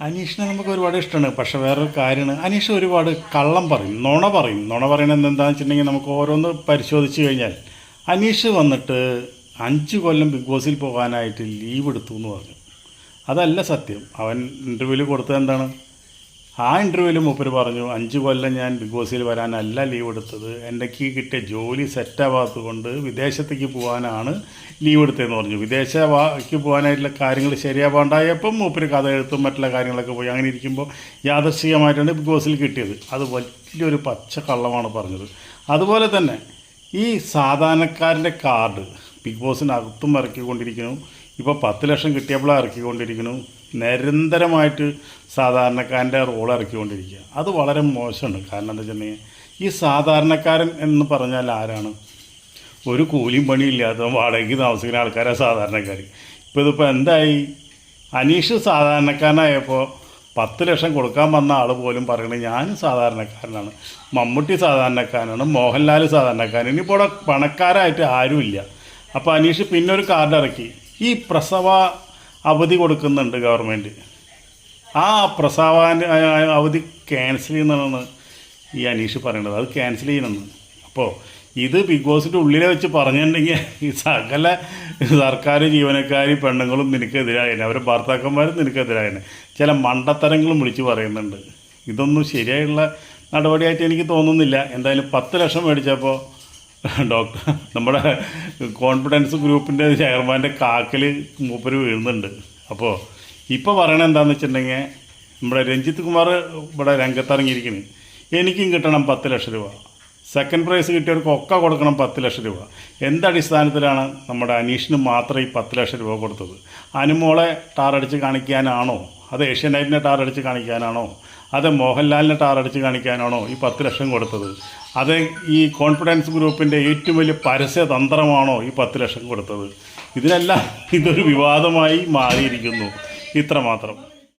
അനീഷിനെ നമുക്ക് ഒരുപാട് ഇഷ്ടമാണ്. പക്ഷെ വേറൊരു കാര്യമാണ്. അനീഷ് ഒരുപാട് കള്ളം പറയും നുണ പറയും. നുണ പറയുന്നത് എന്താണെന്ന് വെച്ചിട്ടുണ്ടെങ്കിൽ നമുക്ക് ഓരോന്ന് പരിശോധിച്ച് കഴിഞ്ഞാൽ അനീഷ് വന്നിട്ട് അഞ്ച് കൊല്ലം ബിഗ് ബോസിൽ പോകാനായിട്ട് ലീവ് എടുത്തു എന്ന് പറഞ്ഞു. അതല്ല സത്യം. അവൻ ഇന്റർവ്യൂവിൽ കൊടുത്തത് എന്താണ്? ആ ഇന്റർവ്യൂവിൽ മൂപ്പര് പറഞ്ഞു അഞ്ച് കൊല്ലം ഞാൻ ബിഗ് ബോസിൽ വരാനല്ല ലീവ് എടുത്തത്. എന്റെ കീ കിട്ടിയ ജോലി സെറ്റാവാത്തത് കൊണ്ട് വിദേശത്തേക്ക് പോകാനാണ് ലീവ് എടുത്തതെന്ന് പറഞ്ഞു. വിദേശത്തേക്ക് പോകാനായിട്ടുള്ള കാര്യങ്ങൾ ശരിയാവാണ്ടായപ്പം മൂപ്പര് കഥ എഴുത്തും മറ്റുള്ള കാര്യങ്ങളൊക്കെ പോയി. അങ്ങനെ ഇരിക്കുമ്പോൾ യാദർശികമായിട്ടാണ് ബിഗ് ബോസിൽ കിട്ടിയത്. അത് വലിയൊരു പച്ച കള്ളമാണ് പറഞ്ഞത്. അതുപോലെ തന്നെ ഈ സാധാരണക്കാരന്റെ കാർഡ് ബിഗ് ബോസിനകത്തും ഇറക്കിക്കൊണ്ടിരിക്കുന്നു. ഇപ്പോൾ പത്ത് ലക്ഷം കിട്ടിയപ്പോൾ ഇറക്കിക്കൊണ്ടിരിക്കുന്നു നിരന്തരമായിട്ട് സാധാരണക്കാരന്റെ റോൾ ഇറക്കിക്കൊണ്ടിരിക്കുക. അത് വളരെ മോശമാണ്. കാരണം എന്താ വെച്ചിട്ടുണ്ടെങ്കിൽ ഈ സാധാരണക്കാരൻ എന്ന് പറഞ്ഞാൽ ആരാണ്? ഒരു കൂലിയും പണിയില്ലാത്ത വാടകയ്ക്ക് താമസിക്കുന്ന ആൾക്കാരാണ് സാധാരണക്കാർ ഇപ്പോൾ ഇതിപ്പോൾ എന്തായി? അനീഷ് സാധാരണക്കാരനായപ്പോൾ പത്ത് ലക്ഷം കൊടുക്കാൻ വന്ന ആൾ പോലും പറയണത് ഞാൻ സാധാരണക്കാരനാണ്. മമ്മൂട്ടി സാധാരണക്കാരനാണ്. മോഹൻലാൽ സാധാരണക്കാരൻ ഇനിയിപ്പോൾ ഇവിടെ പണക്കാരായിട്ട് ആരുമില്ല. അപ്പോൾ അനീഷ് പിന്നെ ഒരു കാർഡ് ഇറക്കി. ഈ പ്രസവ അവധി കൊടുക്കുന്നുണ്ട് ഗവൺമെന്റ് ആ പ്രസവാന്റെ അവധി ക്യാൻസൽ ചെയ്യുന്നതാണ് ഈ അനീഷ് പറയേണ്ടത് അത് ക്യാൻസൽ ചെയ്യണമെന്ന് അപ്പോൾ ഇത് ബിഗ് ബോസിന്റെ ഉള്ളിലെ വെച്ച് പറഞ്ഞിട്ടുണ്ടെങ്കിൽ ഈ സകല സർക്കാർ ജീവനക്കാർ പെണ്ണുങ്ങളും നിനക്കെതിരായനെ അവരെ ഭർത്താക്കന്മാരും നിനക്കെതിരായനെ ചില മണ്ടത്തരങ്ങളും വിളിച്ച് പറയുന്നുണ്ട്. ഇതൊന്നും ശരിയായുള്ള നടപടിയായിട്ട് എനിക്ക് തോന്നുന്നില്ല. എന്തായാലും പത്ത് ലക്ഷം മേടിച്ചപ്പോൾ ഡോക്ടർ നമ്മുടെ കോൺഫിഡൻസ് ഗ്രൂപ്പിന്റെ ചെയർമാന്റെ കാക്കിൽ മൂപ്പര് വീഴുന്നുണ്ട്. അപ്പോൾ ഇപ്പോൾ പറയണത് എന്താണെന്ന് വെച്ചിട്ടുണ്ടെങ്കിൽ നമ്മുടെ രഞ്ജിത്ത് കുമാർ ഇവിടെ രംഗത്തിറങ്ങിയിരിക്കുന്നത് എനിക്കും കിട്ടണം പത്ത് ലക്ഷം രൂപ. സെക്കൻഡ് പ്രൈസ് കിട്ടിയവർക്ക് ഒക്കെ കൊടുക്കണം പത്ത് ലക്ഷം രൂപ. എന്തടിസ്ഥാനത്തിലാണ് നമ്മുടെ അനീഷിന് മാത്രം ഈ പത്ത് ലക്ഷം രൂപ കൊടുത്തത്? അനുമോളെ ടാറടിച്ച് കാണിക്കാനാണോ? അത് ഏഷ്യാനെറ്റിനെ ടാറടിച്ച് കാണിക്കാനാണോ? അത് മോഹൻലാലിനെ ടാറടിച്ച് കാണിക്കാനാണോ ഈ പത്ത് ലക്ഷം കൊടുത്തത്? അത് ഈ കോൺഫിഡൻസ് ഗ്രൂപ്പിന്റെ ഏറ്റവും വലിയ പരസ്യ തന്ത്രമാണോ ഈ പത്ത് ലക്ഷം കൊടുത്തത്? ഇതിനെല്ലാം ഇതൊരു വിവാദമായി മാറിയിരിക്കുന്നു. ഇത്രമാത്രം.